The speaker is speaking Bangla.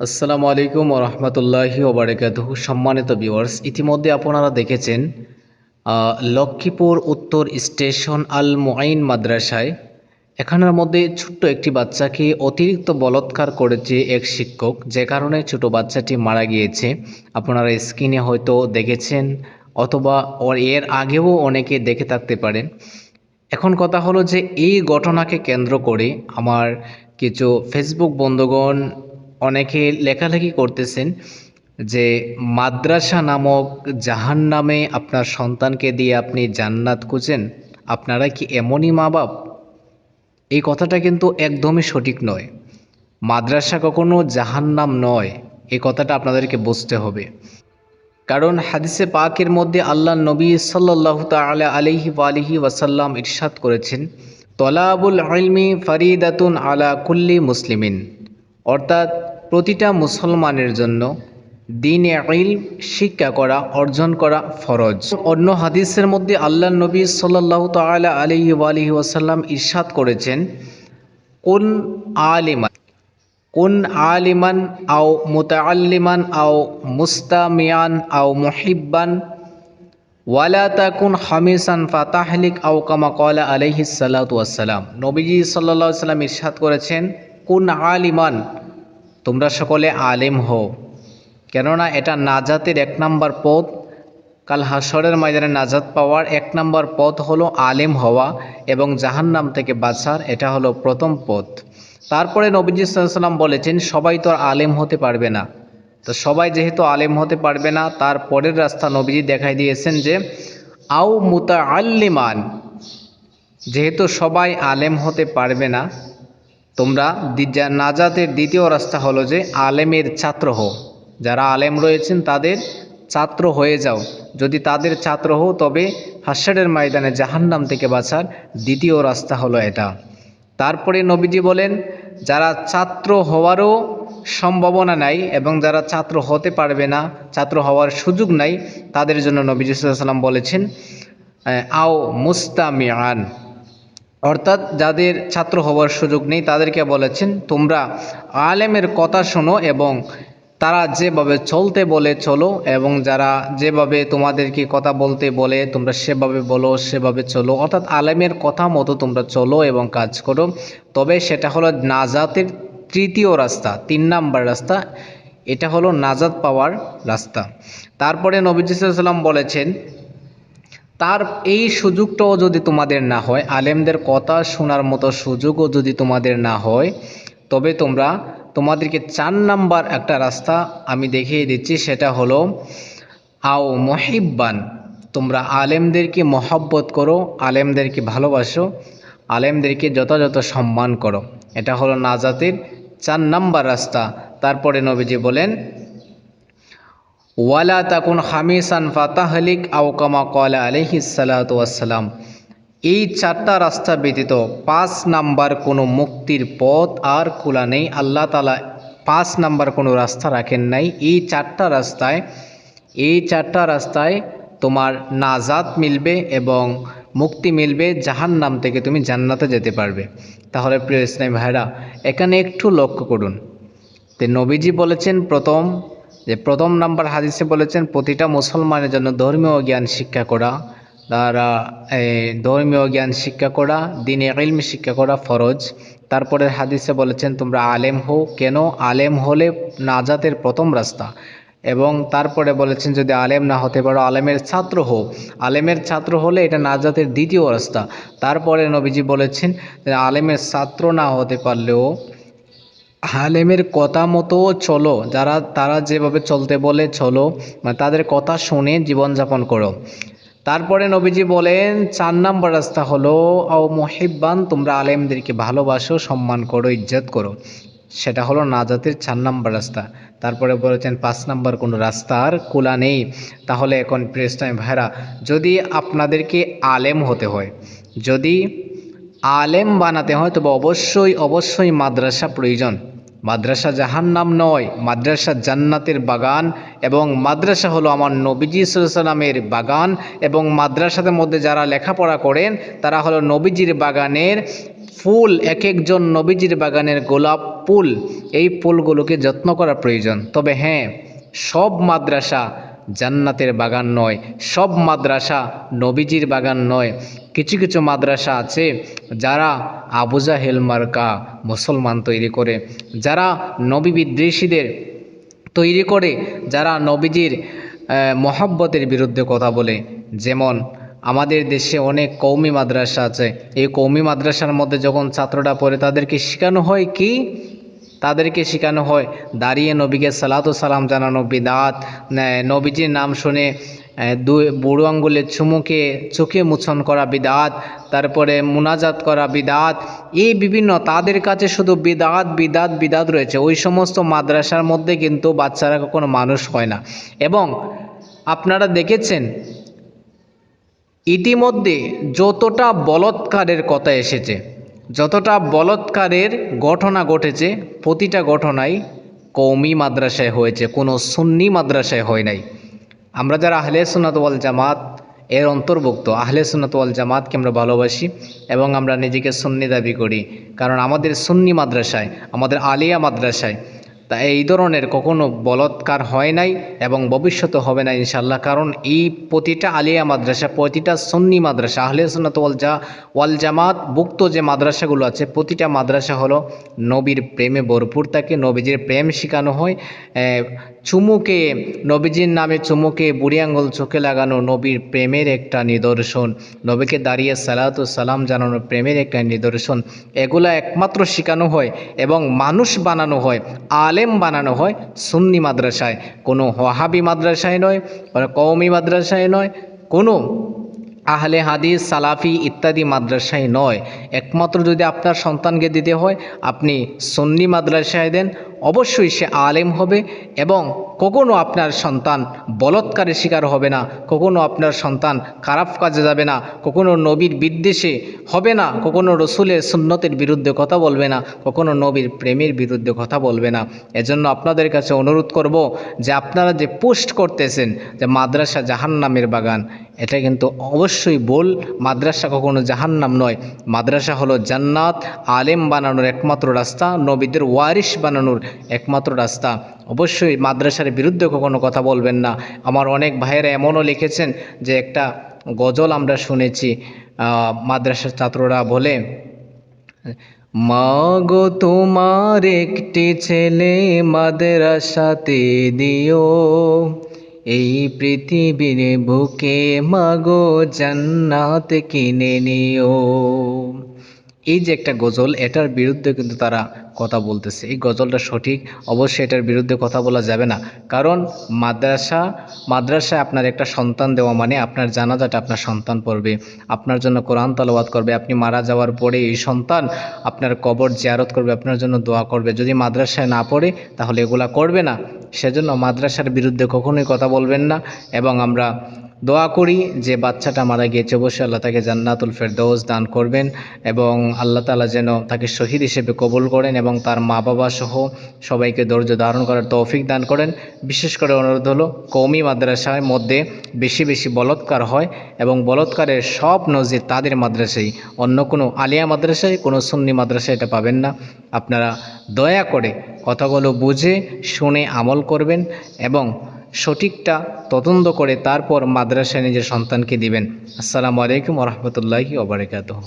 আসসালামু আলাইকুম রহমতুল্লাহি ওবরাকাতুহু সম্মানিত ভিউয়ার্স, ইতিমধ্যে আপনারা দেখেছেন লক্ষ্মীপুর উত্তর স্টেশন আল মুআইন মাদ্রাসায় এখানের মধ্যে ছোট্ট একটি বাচ্চাকে অতিরিক্ত বলৎকার করেছে এক শিক্ষক, যে কারণে ছোট বাচ্চাটি মারা গিয়েছে। আপনারা স্ক্রিনে হয়তো দেখেছেন, অথবা এর আগেও অনেকে দেখে থাকতে পারেন। এখন কথা হলো যে এই ঘটনাকে কেন্দ্র করে আমার কিছু ফেসবুক বন্ধুগণ অনেকে লেখালেখি করতেছেন যে মাদ্রাসা নামক জাহান নামে আপনার সন্তানকে দিয়ে আপনি জান্নাত খুঁজেন, আপনারা কি এমনই মা বাপ এই কথাটা কিন্তু একদমই সঠিক নয়। মাদ্রাসা কখনো জাহান্নাম নয় এই কথাটা আপনাদেরকে বুঝতে হবে। কারণ হাদিসে পাকের মধ্যে আল্লাহ নবী সাল্লাহ তালা আলিহি আলিহি ওয়াসাল্লাম ইরশাদ করেছেন, তলাবুল ইলমি ফরিদাতুন আলা কুল্লি মুসলিমিন। অর্থাৎ প্রতিটা মুসলমানের জন্য দিনে ইলম, শিক্ষা করা, অর্জন করা ফরজ। অন্য হাদিসের মধ্যে আল্লাহ নবী সাল্লাহ তালা আলিহি আলিহি ওয়াসাল্লাম ইরশাদ করেছেন, কোন আলিমা কুন আলিমান আও মুতাআল্লিমান আও মুস্তামিয়ান আও মুহিব্বান। ওয়ালা তাকুন হামিসান ফাতাহলিক আও কামা কলা আলাইহি সাল্লাতু ওয়াসসালাম। নবীজি আলাইহি সাল্লাম ইরশাদ করেছেন, কুন আলিমান, তোমরা সকলে আলেম হও। কেননা এটা নাজাতের এক নম্বর পথ। কাল হাসরের ময়দানে নাজাত পাওয়ার এক নম্বর পথ হলো আলেম হওয়া এবং জাহান্নাম থেকে বাঁচার, এটা হলো প্রথম পথ। তারপরে নবীজি সাল্লাম বলেছেন, সবাই তো আর আলেম হতে পারবে না। তো সবাই যেহেতু আলেম হতে পারবে না, তার পরের রাস্তা নবীজি দেখাই দিয়েছেন যে, আও মুতা আল্লিমান যেহেতু সবাই আলেম হতে পারবে না, তোমরা নাজাতের দ্বিতীয় রাস্তা হলো যে, আলেমের ছাত্র হও। যারা আলেম রয়েছেন, তাদের ছাত্র হয়ে যাও। যদি তাদের ছাত্র হও, তবে হাস্যারের ময়দানে জাহান্নাম থেকে বাঁচার দ্বিতীয় রাস্তা হলো এটা। তারপরে নবীজি বলেন, যারা ছাত্র হওয়ারও সম্ভাবনা নাই এবং যারা ছাত্র হতে পারবে না, ছাত্র হওয়ার সুযোগ নাই, তাদের জন্য নবীজি সাল্লাম বলেছেন আও মুস্তামিয়ান অর্থাৎ যাদের ছাত্র হওয়ার সুযোগ নেই, তাদেরকে বলেছেন, তোমরা আলেমের কথা শোনো এবং তারা যেভাবে চলতে বলে, চলো, এবং যারা যেভাবে তোমাদেরকে কথা বলতে বলে, তোমরা সেভাবে বলো, সেভাবে চলো। অর্থাৎ আলেমের কথা মতো তোমরা চলো এবং কাজ করো। তবে সেটা হলো নাজাতের তৃতীয় রাস্তা, তিন নাম্বার রাস্তা। এটা হলো নাজাত পাওয়ার রাস্তা। তারপরে নবীজ সাল্লাম বলেছেন, তার এই সুযোগটাও যদি তোমাদের না হয়, আলেমদের কথা শোনার মতো সুযোগও যদি তোমাদের না হয়, তবে তোমরা তোমাদেরকে চার নাম্বার একটা রাস্তা আমি দেখিয়ে দিচ্ছি, সেটা হলো, আও মহিব্বান, তোমরা আলেমদেরকে মহব্বত করো, আলেমদেরকে ভালোবাসো, আলেমদেরকে যথাযথ সম্মান করো। এটা হলো নাজাতের চার নাম্বার রাস্তা। তারপরে নবীজি বলেন, ওয়ালা তাকুন হামিসান ফাতাহলিক আও কামা কলা আলহি সালাতাম এই চারটা রাস্তা ব্যতীত পাঁচ নাম্বার কোনো মুক্তির পথ আর খোলা নেই। আল্লাহ তালা পাঁচ নাম্বার কোনো রাস্তা রাখেন নাই। এই চারটা রাস্তায়, এই চারটা রাস্তায় তোমার নাজাত মিলবে এবং মুক্তি মিলবে জাহান নাম থেকে তুমি জান্নাতে যেতে পারবে। তাহলে প্রিয় ইসলাম ভাইরা এখানে একটু লক্ষ্য করুন। তো নবীজি বলেছেন প্রথম, যে প্রথম নাম্বার হাদিসে বলেছেন, প্রতিটা মুসলমানের জন্য ধর্মীয় জ্ঞান শিক্ষা করা। তারা ধর্মীয় জ্ঞান শিক্ষা করা দিনে ইলম শিক্ষা করা ফরজ। তারপরে হাদিসে বলেছেন, তোমরা আলেম হও। কেন? আলেম হলে নাজাতের প্রথম রাস্তা। এবং তারপরে বলেছেন, যদি আলেম না হতে পারো, আলেমের ছাত্র হও। আলেমের ছাত্র হলে এটা নাজাতের দ্বিতীয় রাস্তা। তারপরে নবীজি বলেছেন আলেমের ছাত্র না হতে পারলেও আলেমের কথা মতো চলো। যারা, তারা যেভাবে চলতে বলে চলো। মানে তাদের কথা শুনে জীবনযাপন করো। তারপরে নবীজি বলেন, চার নাম্বার রাস্তা হলো ও মহিব্বান, তোমরা আলেমদেরকে ভালোবাসো, সম্মান করো, ইজ্জত করো। সেটা হলো নাজাতের চার নাম্বার রাস্তা। তারপরে বলেছেন, পাঁচ নাম্বার কোনো রাস্তার কোলা নেই। তাহলে এখন প্রেস টাইম ভাইরা, যদি আপনাদেরকে আলেম হতে হয়, যদি আলেম বানাতে হয়, তবে অবশ্যই অবশ্যই মাদ্রাসা প্রয়োজন। মাদ্রাসা জাহান নাম নয়, মাদ্রাসা জান্নাতের বাগান এবং মাদ্রাসা হলো আমার নবীজি সাল্লামের বাগান এবং মাদ্রাসাদের মধ্যে যারা লেখাপড়া করেন, তারা হলো নবীজির বাগানের ফুল এক একজন নবীজির বাগানের গোলাপ ফুল। এই ফুলগুলোকে যত্ন করা প্রয়োজন। তবে হ্যাঁ সব মাদ্রাসা জান্নাতের বাগান নয়, সব মাদ্রাসা নবীজির বাগান নয়। কিছু কিছু মাদ্রাসা আছে যারা আবুজা হেলমার্কা মুসলমান তৈরি করে, যারা নবী বিদ্বেষীদের তৈরি করে, যারা নবীজির মহাব্বতের বিরুদ্ধে কথা বলে। যেমন আমাদের দেশে অনেক কৌমি মাদ্রাসা আছে। এই কৌমি মাদ্রাসার মধ্যে যখন ছাত্ররা পড়ে, তাদেরকে শেখানো হয় কি? তাদেরকে শেখানো হয়। দাঁড়িয়ে নবীকে সালাতু সালাম জানানো বিদাত। নবীজির নাম শুনে দুই বুড়ো আঙ্গুলে চুমুকে, চোখে মুছন করা বিদাত, তারপরে মুনাজাত করা বিদাত। এই বিভিন্ন তাদের কাছে শুধু বিদাত বিদাত বিদাত রয়েছে। ওই সমস্ত মাদ্রাসার মধ্যে কিন্তু বাচ্চারা কখনো মানুষ হয় না। এবং আপনারা দেখেছেন, ইতিমধ্যে যতটা বলৎকারের কথা এসেছে। যতটা বলৎকারের ঘটনা ঘটেছে, প্রতিটা ঘটনাই কৌমি মাদ্রাসায় হয়েছে, কোনো সুন্নি মাদ্রাসায় হয় নাই। আমরা যারা আহলে সুনাতওয়াল জামাত, এর অন্তর্ভুক্ত, আহলে সুনাতওয়াল জামাতকে আমরা ভালোবাসি এবং আমরা নিজেকে সুন্নি দাবি করি। কারণ আমাদের সুন্নি মাদ্রাসায়, আমাদের আলিয়া মাদ্রাসায় তা এই ধরনের কখনো বলৎকার হয় নাই এবং ভবিষ্যতে হবে না ইনশাল্লাহ কারণ এই প্রতিটা আলিয়া মাদ্রাসা, প্রতিটা সন্নি মাদ্রাসা, আহলে সুন্নাত ওয়াল জা, ওয়াল জামাত ভুক্ত যে মাদ্রাসাগুলো আছে, প্রতিটা মাদ্রাসা হলো নবীর প্রেমে ভরপুর। থাকে নবীজির প্রেম শেখানো হয়। চুমুকে, নবীজির নামে চুমুকে বুড়ি আঙ্গুল চোখে লাগানো নবীর প্রেমের একটা নিদর্শন। নবীকে দাঁড়িয়ে সালাত সালাম জানানো প্রেমের একটা নিদর্শন। এগুলা একমাত্র শেখানো হয় এবং মানুষ বানানো হয়, আলেম বানানো হয় সুন্নি মাদ্রাসায়। কোনো ওয়াহাবি মাদ্রাসায় নয় কওমি মাদ্রাসায় নয়, কোনো আহলে হাদিস, সালাফি ইত্যাদি মাদ্রাসায় নয়। একমাত্র যদি আপনার সন্তানকে দিতে হয়, আপনি সন্নি মাদ্রাসায় দেন অবশ্যই সে আলেম হবে এবং কখনো আপনার সন্তান বলৎকারের শিকার হবে না, কখনো আপনার সন্তান খারাপ কাজে যাবে না, কখনো নবীর বিদ্বেষে হবে না, কখনো রসুলের সুন্নতের বিরুদ্ধে কথা বলবে না, কখনো নবীর প্রেমের বিরুদ্ধে কথা বলবে না। এজন্য আপনাদের কাছে অনুরোধ করব যে আপনারা যে পোস্ট করতেছেন যে মাদ্রাসা জাহান্নামের বাগান, এটা কিন্তু অবশ্যই বল, মাদ্রাসা কখনো জাহান্নাম নয়। মাদ্রাসা হলো জান্নাত, আলেম বানানোর একমাত্র রাস্তা, নবীদের ওয়ারিশ বানানোর একমাত্র রাস্তা। অবশ্যই মাদ্রাসার বিরুদ্ধে কখনো কথা বলবেন না। আমার অনেক ভাইয়েরা এমনও লিখেছেন যে, একটা গজল আমরা শুনেছি মাদ্রাসার ছাত্ররা বলে, মাগো তোমার একটি ছেলে মাদ্রাসাতে দিও, এই পৃথিবীর বুকে মাগো জান্নাত কিনে নিও। এই যে একটা গজল, এটার বিরুদ্ধে কিন্তু তারা কথা বলতেছে। এই গজলটা সঠিক? অবশ্যই এটার বিরুদ্ধে কথা বলা যাবে না। কারণ মাদ্রাসা, মাদ্রাসায় আপনার একটা সন্তান দেওয়া মানে আপনার জানাজাটা আপনার সন্তান পড়বে। আপনার জন্য কোরআন তালাবাদ করবে। আপনি মারা যাওয়ার পরে এই সন্তান আপনার কবর জিয়ারত করবে, আপনার জন্য দোয়া করবে। যদি মাদ্রাসায় না পড়ে, তাহলে এগুলা করবে না। সেজন্য মাদ্রাসার বিরুদ্ধে কখনোই কথা বলবেন না। এবং আমরা দোয়া করি যে বাচ্চাটা মারা গিয়েছে, অবশ্যই আল্লাহ তাকে জান্নাতুল ফেরদৌস দান করবেন এবং আল্লাহ তালা যেন তাকে শহীদ হিসেবে কবুল করেন এবং তার মা বাবা সহ সবাইকে ধৈর্য ধারণ করার তৌফিক দান করেন। বিশেষ করে অনুরোধ হলো কৌমি মাদ্রাসার মধ্যে বেশি বেশি বলৎকার হয় এবং বলৎকারের সব নজির তাদের মাদ্রাসায়। অন্য কোনো আলিয়া মাদ্রাসায়, কোনো সুন্নি মাদ্রাসায় এটা পাবেন না। আপনারা দয়া করে কথাগুলো বুঝে, শুনে আমল করবেন এবং সঠিকটা তদন্ত করে তারপর মাদ্রাসায় নিজের সন্তানকে দিবেন। আসসালামু আলাইকুম রহমতুল্লাহি ওবরাকাতুহ